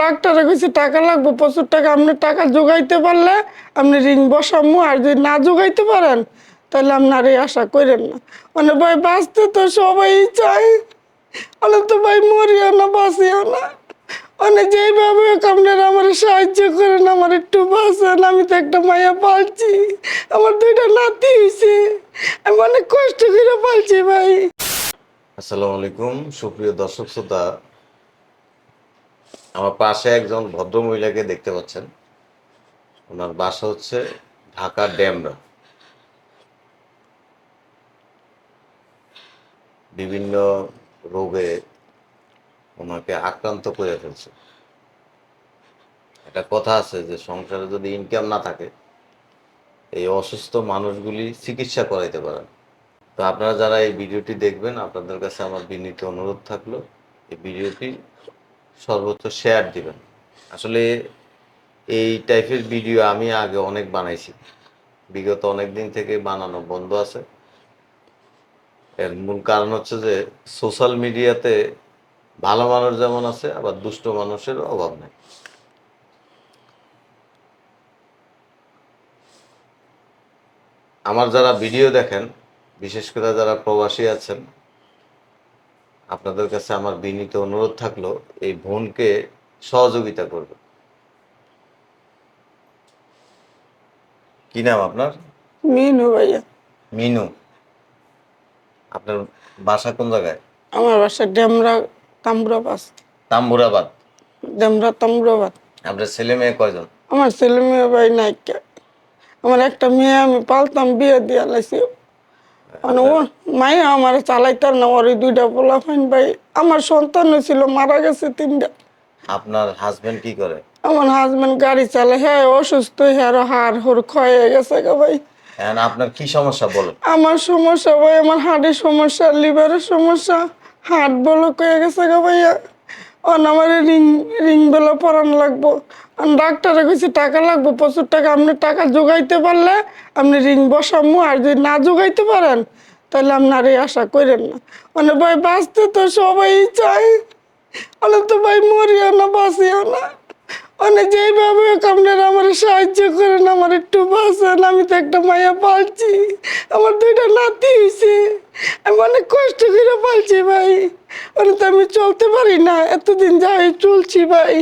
ডাক্তারে কইছে টাকা লাগবে, প্রচুর টাকা, আপনি টাকা জোগাইতে পারলে আপনি রিং বসামু, আর যদি না জোগাইতে পারেন, তাহলে আপনার এই আশা করেন না। মানে ভাই, বাঁচতে তো সবাই চায়। মানে তো ভাই, মরিও না, বাঁচিও না। মানে যেইভাবে আপনারা আমার সাহায্য করেন, আমার একটু বাঁচান, আমি তো একটা মায়া পালছি। আমার দুইটা নাতি হয়েছে আমি অনেক কষ্ট করে পালছি ভাই। আসসালামু আলাইকুম, সুপ্রিয় দর্শক শ্রোতা। আমার পাশে একজন ভদ্র মহিলাকে দেখতে পাচ্ছেন। ওনার বাসা হচ্ছে ঢাকা ড্যামরা। বিভিন্ন রোগে ওনাকে আক্রান্ত করে ফেলছে। একটা কথা আছে যে, সংসারে যদি ইনকাম না থাকে, এই অসুস্থ মানুষগুলি চিকিৎসা করাইতে পারেন তো আপনারা যারা এই ভিডিওটি দেখবেন, আপনাদের কাছে আমার বিনীত অনুরোধ থাকল, এই ভিডিওটি সর্বোচ্চ শেয়ার দিবেন। আসলে এই টাইপের ভিডিও আমি আগে অনেক বানাইছি। বিগত অনেক দিন থেকে বানানো বন্ধ আছে। এর মূল কারণ হচ্ছে যে সোশ্যাল মিডিয়াতে ভালো মানুষ যেমন আছে, আবার দুষ্ট মানুষের অভাব নেই। আমার যারা ভিডিও দেখেন, বিশেষ করে যারা প্রবাসী আছেন আপনাদের কাছে আমার বিনীত অনুরোধ থাকল এই বোনকে সহযোগিতা করবে কি নাম আপনার? মিনু ভাইয়া। মিনু। আপনার বাসা কোন জায়গায়? আমার বাসা ডেমরা তাম্বুরাবাস তাম্বুরাবাদ ডেমরা তাম্বুরাবাদ আপনার ছেলে মেয়ে কয়জন? আমার ছেলে মেয়ে ভাই নাইকা আমার একটা মেয়ে আমি পালতাম বিয়ে দিয়ে লাইছি। মাইয়া আমার চালাইতার না ওর দুইটা পোলা ফাইন ভাই। আমার সন্তান ছিল মারা গেছে তিনটা। আপনার হাজবেন্ড কি করে? আমার হাজবেন্ড গাড়ি চালায় হ্যাঁ অসুস্থ হ্যাঁ হাড় হুড় ক্ষয়ে গেছে গো ভাই। এখন আপনার কি সমস্যা বলেন? আমার সমস্যা ভাই আমার হার্টের সমস্যা লিভারের সমস্যা হার্ট ব্লক হয়ে গেছে গো ভাইয়া। অন আমার রিং রিং বেলা পরানো লাগবো। আর ডাক্তারে কইছে, টাকা লাগবো, প্রচুর টাকা, আপনি টাকা জোগাইতে পারলে আপনি রিং বসামু, আর যদি না জোগাইতে পারেন তাহলে আপনার এই আশা করেন না। মানে ভাই, বাঁচতে তো সবাই চায় আমি তো ভাই মরিও না, বাঁচিও না। মানে যেইভাবে আপনারা আমার সাহায্য করেন, আমার একটু বাঁচান, আমি তো একটা মায়া পালছি। আমার দুইটা নাতি হয়েছে আমি অনেক কষ্ট করে পালছি ভাই। তো আমি চলতে পারি না, এতদিন যাই চলছি ভাই।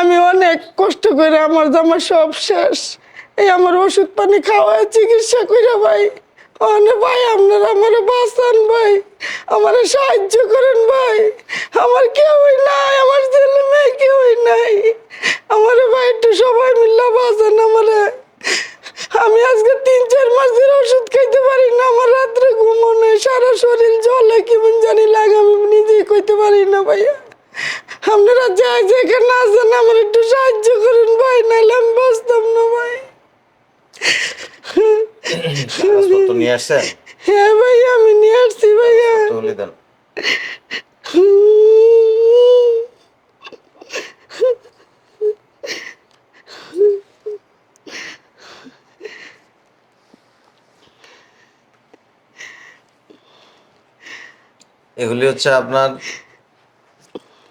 আমি অনেক কষ্ট করে আমার জামা সব শেষ। এই আমার ওষুধ পানি খাওয়া চিকিৎসা করে ভাই। অনেক ভাই, আপনারা আমার বাঁচান ভাই। আমার সাহায্য করেন ভাই। আমার কেউই নাই, আমার ছেলে মেয়ে কেউই নাই। আমার ভাই, একটু সবাই মিল্লা বাঁচান আমারে। আমি আজকে তিন, চার মাস ধরে ওষুধ খাইতে পারি না, আমার রাত্রে ঘুমো নেই সারা শরীর জলে কেমন জানি লাগে, আমি নিজেই কইতে পারি না ভাইয়া। আপনারা যা যেখানে আছেন, আমার একটু সাহায্য করুন ভাই নাহলে আমি বাঁচতাম না ভাই। কাগজপত্র নিয়ে আসছেন? হ্যাঁ ভাইয়া আমি নিয়ে আসছি ভাইয়া। তুলে দেন। এগুলি হচ্ছে আপনার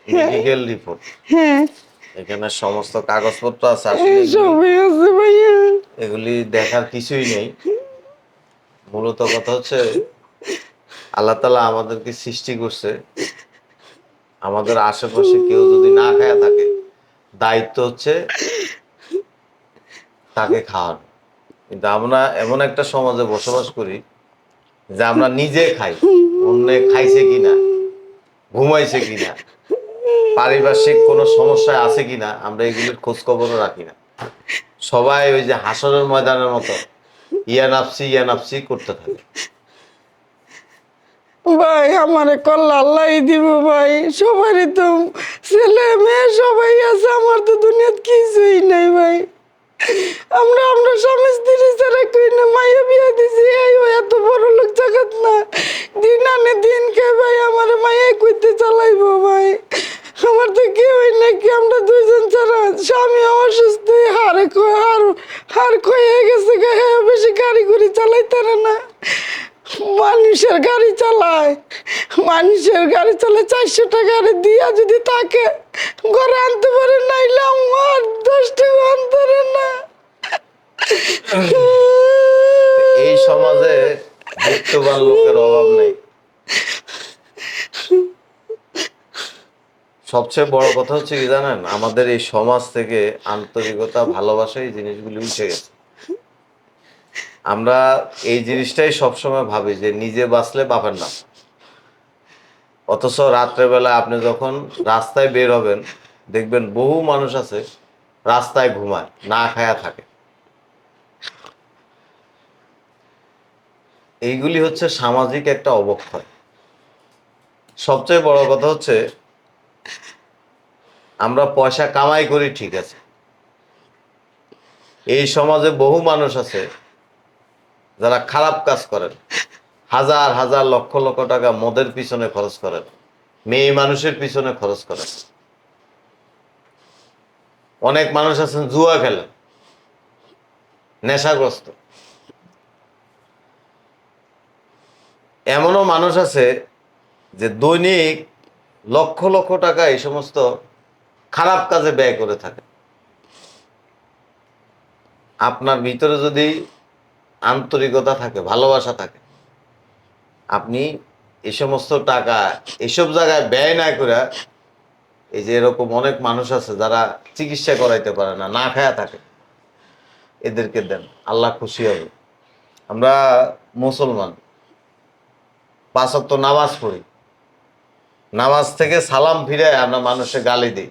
মেডিকেল রিপোর্ট। হ্যাঁ। এখানে সমস্ত কাগজপত্র আছে আসলে আছে ভাইয়া। এগুলি দেখার কিছুই নেই। মূলত কথা হচ্ছে আল্লাহ তালা আমাদেরকে সৃষ্টি করছে। আমাদের আশেপাশে কেউ যদি না খায় থাকে দায়িত্ব হচ্ছে তাকে খাওয়ানো। কিন্তু আমরা এমন একটা সমাজে বসবাস করি যে আমরা নিজে খাই অন্য খাইছে কিনা ঘুমাইছে কিনা। পারিপার্শ্বিক কোনো সমস্যা আছে কিনা, আমরা এগুলির খোঁজ খবরও রাখি না। সবাই ওই যে হাসরের ময়দানের মতো, ইয়া নাপসি ইয়া নাপসি করতে থাকে। ভাই, আমারে কল্লা আল্লাহ দিব ভাই। সবারই তো ছেলে, মেয়ে সবাই আছে, আমার তো দুনিয়াত কিছুই নাই ভাই। আমরা আমরা স্বামী স্ত্রী ছাড়া কই না, মাইয়া বিয়া দিছি, এই ও এত বড় লোক জাগাত না। দিন আনে দিন কে ভাই, আমার মাইয়া কইতে চালাইবো ভাই। আমার তো কি হইল নাকি আমরা দুইজন ছাড়া? স্বামী অসুস্থ হারে হার হার ক্ষয়ে গেছে হ্যাঁ বেশি গাড়ি চালাইতে না। মানুষের গাড়ি চালায়। মানুষের গাড়ি চালায় চারশো টাকা দিয়া যদি তাকে ঘরে আনতে পারে, নাইলে আমার দশ টাকা আনতে না। এই সমাজে বিত্তবান লোকের অভাব নেই। সবচেয়ে বড় কথা হচ্ছে কি জানেন? আমাদের এই সমাজ থেকে আন্তরিকতা, ভালোবাসা এই জিনিসগুলি উঠে গেছে। আমরা এই জিনিসটাই সবসময় ভাবি যে নিজে বাঁচলে বাপের না অথচ রাত্রেবেলা আপনি যখন রাস্তায় বের হবেন, দেখবেন বহু মানুষ আছে রাস্তায় ঘুমায়, না খায়া থাকে। এইগুলি হচ্ছে সামাজিক একটা অবক্ষয়। সবচেয়ে বড় কথা হচ্ছে আমরা পয়সা কামাই করি, ঠিক আছে। এই সমাজে বহু মানুষ আছে যারা খারাপ কাজ করেন। হাজার হাজার, লক্ষ লক্ষ টাকা মদের পিছনে খরচ করেন। মেয়ে মানুষের পিছনে খরচ করেন। অনেক মানুষ আছেন, জুয়া খেলেন। নেশাগ্রস্ত। এমনও মানুষ আছে যে দৈনিক লক্ষ লক্ষ টাকা এই সমস্ত খারাপ কাজে ব্যয় করে থাকে। আপনার ভিতরে যদি আন্তরিকতা থাকে, ভালোবাসা থাকে, আপনি এ সমস্ত টাকা এসব জায়গায় ব্যয় না করে এই যে এরকম অনেক মানুষ আছে যারা চিকিৎসা করাইতে পারে না না খায়া থাকে, এদেরকে দেন, আল্লাহ খুশি হবে। আমরা মুসলমান, পাঁচ ওয়াক্ত নামাজ পড়ি, নামাজ থেকে সালাম ফিরে আমরা মানুষে গালি দিই।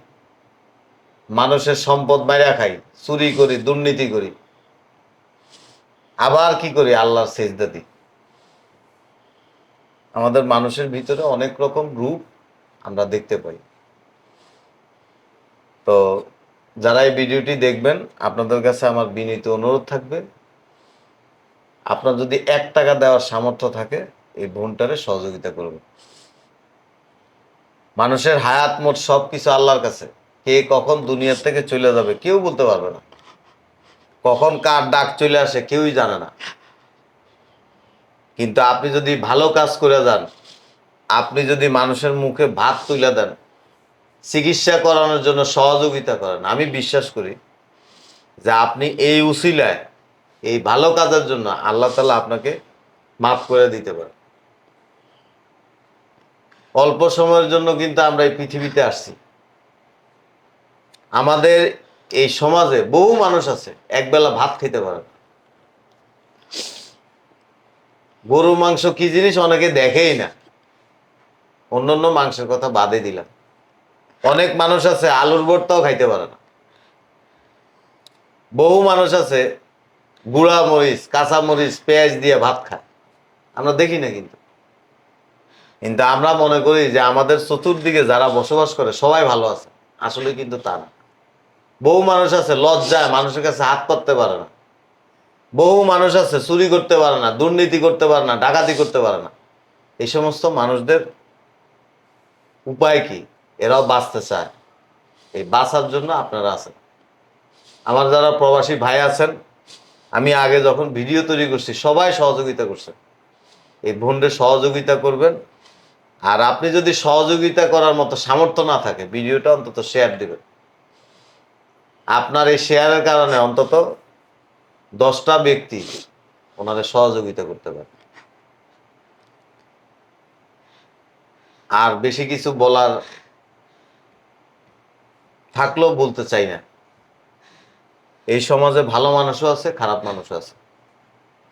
মানুষের সম্পদ মাইরা খাই, চুরি করি, দুর্নীতি করি। আবার কি করি? আল্লাহর সেজদা দিই। আমাদের মানুষের ভিতরে অনেক রকম রূপ আমরা দেখতে পাই। তো যারা এই ভিডিওটি দেখবেন, আপনাদের কাছে আমার বিনীত অনুরোধ থাকবে, আপনার যদি এক টাকা দেওয়ার সামর্থ্য থাকে, এই বোনটারে সহযোগিতা করবেন। মানুষের হায়াত মোট সব কিছু আল্লাহর কাছে। কে কখন দুনিয়ার থেকে চলে যাবে কেউ বলতে পারবে না। কখন কার ডাক চলে আসে কেউই জানে না। কিন্তু আপনি যদি ভালো কাজ করে যান, আপনি যদি মানুষের মুখে ভাত তুলে দেন, চিকিৎসা করানোর জন্য সহযোগিতা করেন, আমি বিশ্বাস করি যে আপনি এই উসিলায়, এই ভালো কাজের জন্য আল্লাহ তালা আপনাকে মাফ করে দিতে পারেন। অল্প সময়ের জন্য কিন্তু আমরা এই পৃথিবীতে আসছি। আমাদের এই সমাজে বহু মানুষ আছে, একবেলা ভাত খেতে পারে না। গরু, মাংস কি জিনিস অনেকে দেখেই না। অন্যান্য মাংসের কথা বাদে দিলাম। অনেক মানুষ আছে, আলুর ভর্তাও খাইতে পারে না। বহু মানুষ আছে, গুঁড়া মরিচ, কাঁচা মরিচ, পেঁয়াজ দিয়ে ভাত খায়। আমরা দেখি না কিন্তু। কিন্তু আমরা মনে করি যে আমাদের চতুর্দিকে যারা বসবাস করে, সবাই ভালো আছে। আসলে কিন্তু তা না। বহু মানুষ আছে, লজ্জায় মানুষের কাছে হাত পাততে পারে না। বহু মানুষ আছে, চুরি করতে পারে না, দুর্নীতি করতে পারে না, ডাকাতি করতে পারে না। এই সমস্ত মানুষদের উপায় কি? এরাও বাঁচতে চায়। এই বাঁচার জন্য আপনারা আছেন। আমার যারা প্রবাসী ভাই আছেন, আমি আগে যখন ভিডিও তৈরি করছি, সবাই সহযোগিতা করছেন এই বোনদের সহযোগিতা করবেন। আর আপনি যদি সহযোগিতা করার মতো সামর্থ্য না থাকে, ভিডিওটা অন্তত শেয়ার দিবেন। আপনার এই শেয়ারের কারণে অন্তত দশটা ব্যক্তি ওনাদের সহযোগিতা করতে পারে। আর বেশি কিছু বলার থাকলেও বলতে চাই না। এই সমাজে ভালো মানুষও আছে, খারাপ মানুষও আছে।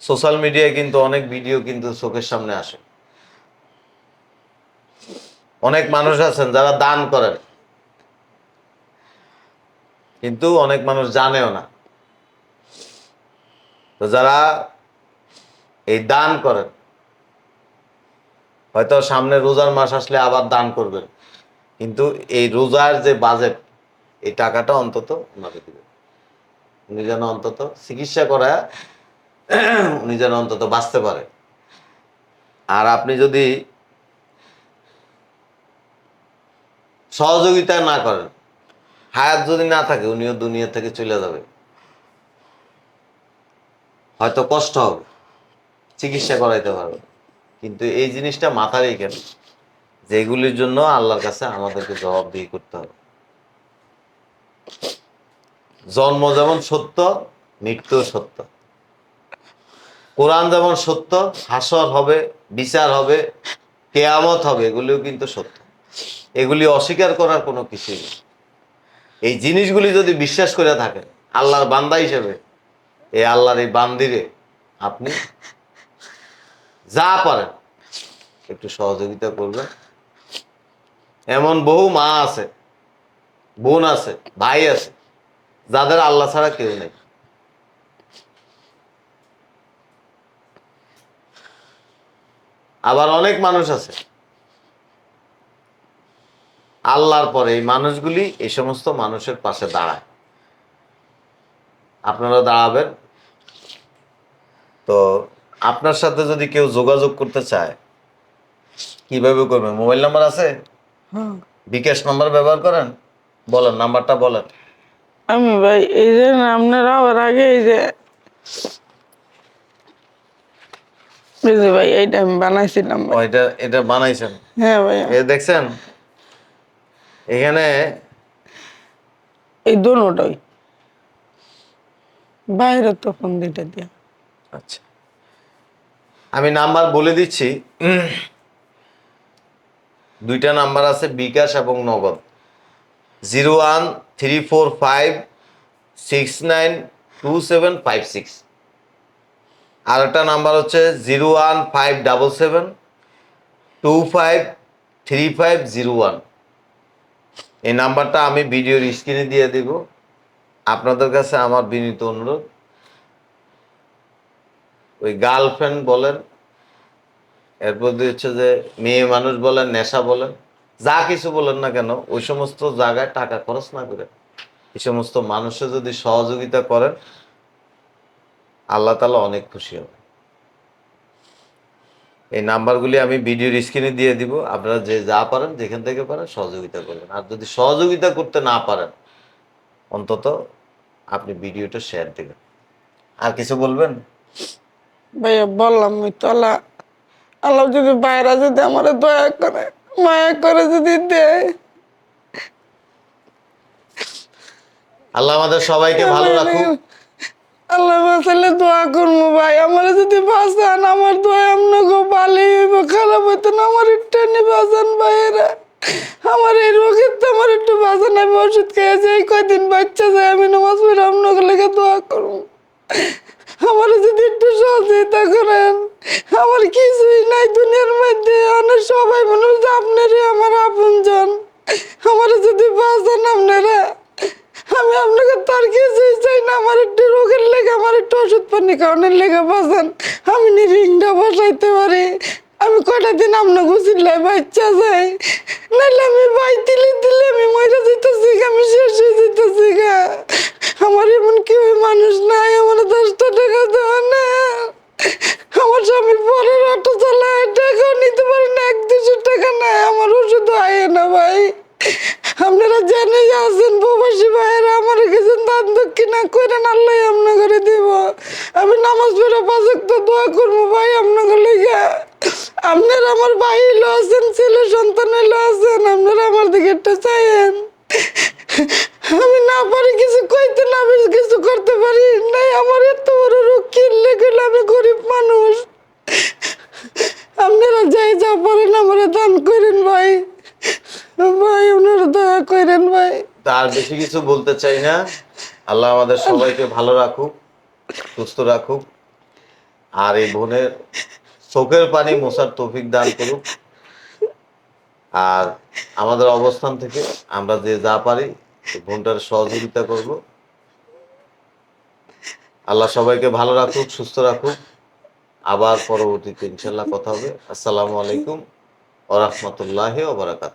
সোশ্যাল মিডিয়ায় কিন্তু অনেক ভিডিও কিন্তু চোখের সামনে আসে। অনেক মানুষ আছেন যারা দান করেন। কিন্তু অনেক মানুষ জানেও না। তো যারা এই দান করেন, হয়তো সামনে রোজার মাস আসলে আবার দান করবেন, কিন্তু এই রোজার যে বাজেট এই টাকাটা অন্তত ওনাকে দিবেন। উনি যেন অন্তত চিকিৎসা করা উনি যেন অন্তত বাঁচতে পারে। আর আপনি যদি সহযোগিতা না করেন হায়াত যদি না থাকে, উনিও দুনিয়া থেকে চলে যাবে। হয়তো কষ্ট হবে, চিকিৎসা করাইতে পারবে। কিন্তু এই জিনিসটা মাথায় রেখেন যে এগুলির জন্য আল্লাহর কাছে আমাদেরকে জবাবদিহি করতে হবে। জন্ম যেমন সত্য মৃত্যু সত্য। কোরআন যেমন সত্য, হাসর হবে, বিচার হবে, কেয়ামত হবে, এগুলিও কিন্তু সত্য। এগুলি অস্বীকার করার কোনো কিছুই নেই। এই জিনিসগুলি যদি বিশ্বাস করে থাকেন, আল্লাহর বান্দা হিসেবে, এই আল্লাহর এই বান্দিরে আপনি যা পারেন, একটু সহযোগিতা করবেন। এমন বহু মা আছে, বোন আছে, ভাই আছে, যাদের আল্লাহ ছাড়া কেউ নেই। আবার অনেক মানুষ আছে আল্লাহর পরে এই মানুষগুলি এই সমস্ত মানুষের পাশে দাঁড়ায়। আপনারা দাঁড়াবেন। তো আপনার সাথে যদি কেউ যোগাযোগ করতে চায় কীভাবে করবেন মোবাইল নাম্বার আছে? বিকাশ নাম্বার ব্যবহার করেন? বলেন নাম্বারটা বলেন। আমি ভাই এই যে আপনারা আবার আগে এই যে এই যে ভাই এইটা আমি বানাইছিলাম এটা এটা বানাইছেন? হ্যাঁ ভাই। এ দেখছেন? এখানে এই দোনোটাই বাইরে তখন দুইটা দিয়া। আচ্ছা। আমি নাম্বার বলে দিচ্ছি। দুইটা নাম্বার আছে বিকাশ এবং Nagad. Zero one three four five six nine two seven five six. আর একটা নাম্বার হচ্ছে zero one five double seven two five three five zero one. এই নাম্বারটা আমি ভিডিওর স্ক্রিনে দিয়ে দিব। আপনাদের কাছে আমার বিনীত অনুরোধ। ওই গার্লফ্রেন্ড বলেন, এরপর হচ্ছে যে মেয়ে মানুষ বলেন, নেশা বলেন, যা কিছু বলেন না কেন, ওই সমস্ত জায়গায় টাকা খরচ না করে, এই সমস্ত মানুষের যদি সহযোগিতা করেন, আল্লাহ তালা অনেক খুশি হবে। এই নাম্বারগুলি আমি ভিডিওর স্ক্রিনে দিয়ে দিব। আপনারা যে যা পারেন যেখান থেকে পারেন সহযোগিতা করবেন। আর যদি সহযোগিতা করতে না পারেন অন্তত আপনি ভিডিওটা শেয়ার দেবেন। আর কিছু বলবেন? ভাইয়া বললাম ওই তো আল্লাহ আল্লাহ যদি বাইরে যদি আমার দয়া করে মায়া করে যদি দেয়। আল্লাহ আমাদের সবাইকে ভালো রাখুক। আল্লাহ বাঁচালে দোয়া করব ভাই। আমার যদি বাঁচান, আমার দোয়া আপনাকে ভালো হইব। খারাপ হইতো না, আমার একটু বাঁচান ভাইয়েরা। আমার এই রোগের তো আমার একটু বাঁচান, আমি ওষুধ খেয়ে যাই, কয়দিন বাচ্চা যায়, আমি নামাজ পড়ে আপনাকে লেগে দোয়া করব আমার যদি একটু সহযোগিতা করেন, আমার কিছুই নাই দুনিয়ার মধ্যে। অনেক সবাই মনে হচ্ছে আপনারই আমার আপনজন। আমার যদি বাঁচান আপনারা। আমি আপনাকে তার কিছুই চাই না, আমার একটু রোগের লেগে, আমার একটু ওষুধ পানি খাওয়ানোর লেগে বাঁচান। আমি রিংটা বসাইতে পারি। আমি কয়টা দিন আপনার গুছিলাই বাচ্চা যাই। নাহলে আমি বাই দিলে দিলে আমি মরে যেতেছি আমি শেষ হয়ে যেতেছি গা। আমার এমন কেউ মানুষ নাই, আমার দশটা টাকা দেওয়া না আমার স্বামী পরের অটো চালায়, টাকাও নিতে পারে না, এক দুশো টাকা নাই, আমার ওষুধ আয় না ভাই। আপনারা জেনে আছেন প্রবাসী ভাইয়েরা আমার কিছু দান দক্ষিণা করেন আল্লাহ আপনাকে দিব। আমি নামাজ পড়ে পাঁচক তো দোয়া করব, ভাই আপনাকে লেগে। আপনারা আমার ভাই এলো আছেন, ছেলে সন্তান এলো আছেন, আপনারা আমার দিকে একটু চাইেন আমি না পারি কিছু কইতে, না আমি কিছু করতে পারি নাই, আমার এত বড় রোগ কিনলে গেলে আমি গরিব মানুষ। আপনারা যাই যা পারেন, আমার দান করেন, ভাই। ভাই দয়া করেন ভাই। তার বেশি কিছু বলতে চাই না। আল্লাহ আমাদের সবাইকে ভালো রাখুক, সুস্থ রাখুক। আর এই বোনের চোখের পানি মোছার তৌফিক দান করুক। আর আমাদের অবস্থান থেকে আমরা যে যা পারি বোনটার সহযোগিতা করব। আল্লাহ সবাইকে ভালো রাখুক, সুস্থ রাখুক। আবার পরবর্তীতে ইনশাল্লাহ কথা হবে। আসসালামু আলাইকুম ওরহমতুল্লাহ ওবরাকাত